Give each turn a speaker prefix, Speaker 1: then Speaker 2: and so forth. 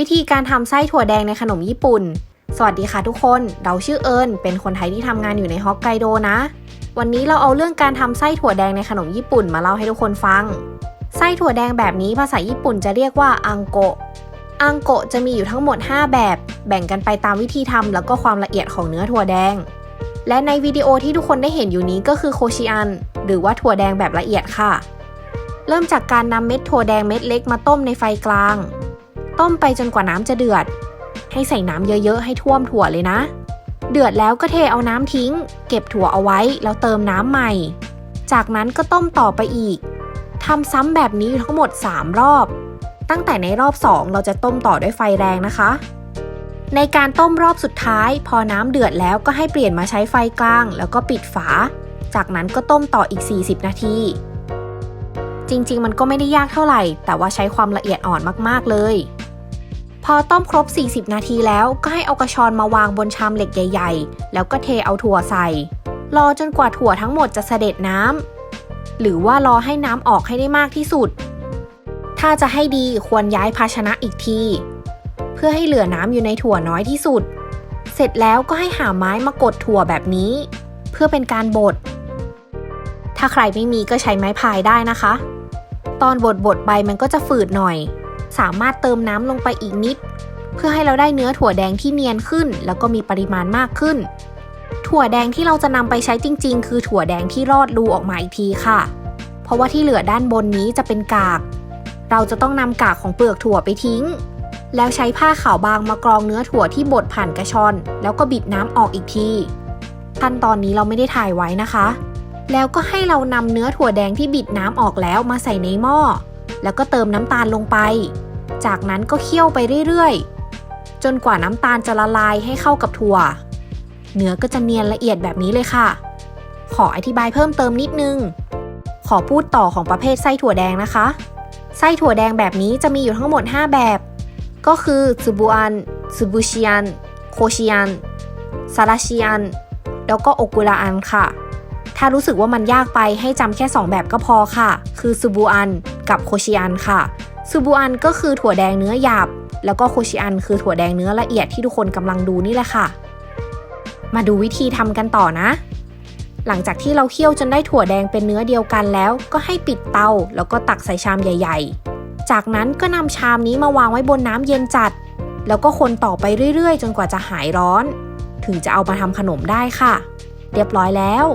Speaker 1: วิธีการทำไส้ถั่วแดงในขนมญี่ปุ่น สวัสดีค่ะทุกคน เราชื่อเอิญเป็นคนไทยที่ทำงานอยู่ในฮอกไกโดนะ วันนี้เราเอาเรื่องการทำไส้ถั่วแดงในขนมญี่ปุ่นมาเล่าให้ทุกคนฟัง ไส้ถั่วแดงแบบนี้ภาษาญี่ปุ่นจะเรียกว่าอังโกะ อังโกะจะมีอยู่ทั้งหมด 5 แบบ แบ่งกันไปตามวิธีทำแล้วก็ความละเอียดของเนื้อถั่วแดง และในวิดีโอที่ทุกคนได้เห็นอยู่นี้ก็คือโคชิอัน หรือว่าถั่วแดงแบบละเอียดค่ะ เริ่มจากการนำเม็ดถั่วแดงเม็ดเล็กมาต้มในไฟกลาง ต้มไปจนกว่าน้ำจะเดือด ให้ใส่น้ำเยอะๆ ให้ท่วมถั่วเลยนะ เดือดแล้วก็เทเอาน้ำทิ้ง เก็บถั่วเอาไว้แล้วเติมน้ำใหม่ จากนั้นก็ต้มต่อไปอีกทำซ้ำแบบนี้ทั้งหมด 3 รอบ ตั้งแต่ในรอบ 2 เราจะต้มต่อด้วยไฟแรงนะคะ ในการต้มรอบสุดท้าย พอน้ำเดือดแล้วก็ให้เปลี่ยนมาใช้ไฟกลาง แล้วก็ปิดฝา จากนั้นก็ต้มต่ออีก 40 นาที จริงๆ มันก็ไม่ได้ยากเท่าไหร่ แต่ว่าใช้ความละเอียดอ่อนมากๆเลย พอต้มครบ 40 นาทีแล้วก็ให้เอากระชอนมาวางบนชามเหล็กใหญ่ ๆ แล้วก็เทเอาถั่วใส่ รอจนกว่าถั่วทั้งหมดจะเสด็จน้ำหรือว่ารอให้น้ำออกให้ได้มากที่สุด ถ้าจะให้ดีควรย้ายภาชนะอีกที เพื่อให้เหลือน้ำอยู่ในถั่วน้อยที่สุด เสร็จแล้วก็ให้หาไม้มากดถั่วแบบนี้ เพื่อเป็นการบด ถ้าใครไม่มีก็ใช้ไม้พายได้นะคะ ตอนบดบดๆไปมันก็จะฝืดหน่อย สามารถเติมน้ำลงไปอีกนิด เพื่อให้เราได้เนื้อถั่วแดงที่เนียนขึ้น แล้วก็มีปริมาณมากขึ้น ถั่วแดงที่เราจะนำไปใช้จริง ๆ คือถั่วแดงที่รอดรูออกมาอีกทีค่ะ เพราะว่าที่เหลือด้านบนนี้จะเป็นกาก เราจะต้องนำกากของเปลือกถั่วไปทิ้ง แล้วใช้ผ้าขาวบางมากรองเนื้อถั่วที่บดผ่านกระชอน แล้วก็บิดน้ำออกอีกทีขั้นตอนนี้เราไม่ได้ถ่ายไว้นะคะ แล้วก็ให้เรานำเนื้อถั่วแดงที่บิดน้ำออกแล้วมาใส่ในหม้อ แล้วก็เติมน้ำตาลลงไป จากนั้นก็เคี่ยวไปเรื่อยๆ จนกว่าน้ำตาลจะละลายให้เข้ากับถั่ว เนื้อก็จะเนียนละเอียดแบบนี้เลยค่ะ ขออธิบายเพิ่มเติมนิดนึง ขอพูดต่อของประเภทไส้ถั่วแดงนะคะ ไส้ถั่วแดงแบบนี้จะมีอยู่ทั้งหมด 5 แบบ ก็คือซูบูอันซูบูชิอันโคชิอันซาราชิอันแล้วก็โอกุระอันค่ะถ้ารู้สึกว่ามันยากไปให้จำแค่ 2 แบบก็พอค่ะ คือซูบูอัน กับโคชิอันค่ะซูบูอันก็คือถั่วแดงเนื้อหยาบ แล้วก็โคชิอันคือถั่วแดงเนื้อละเอียดที่ทุกคนกำลังดูนี่แหละค่ะ มาดูวิธีทำกันต่อนะ หลังจากที่เราเคี่ยวจนได้ถั่วแดงเป็นเนื้อเดียวกันแล้ว ก็ให้ปิดเตาแล้วก็ตักใส่ชามใหญ่ ๆ จากนั้นก็นำชามนี้มาวางไว้บนน้ำเย็นจัด แล้วก็คนต่อไปเรื่อยๆ จนกว่าจะหายร้อน ถึงจะเอามาทำขนมได้ค่ะ เรียบร้อยแล้ว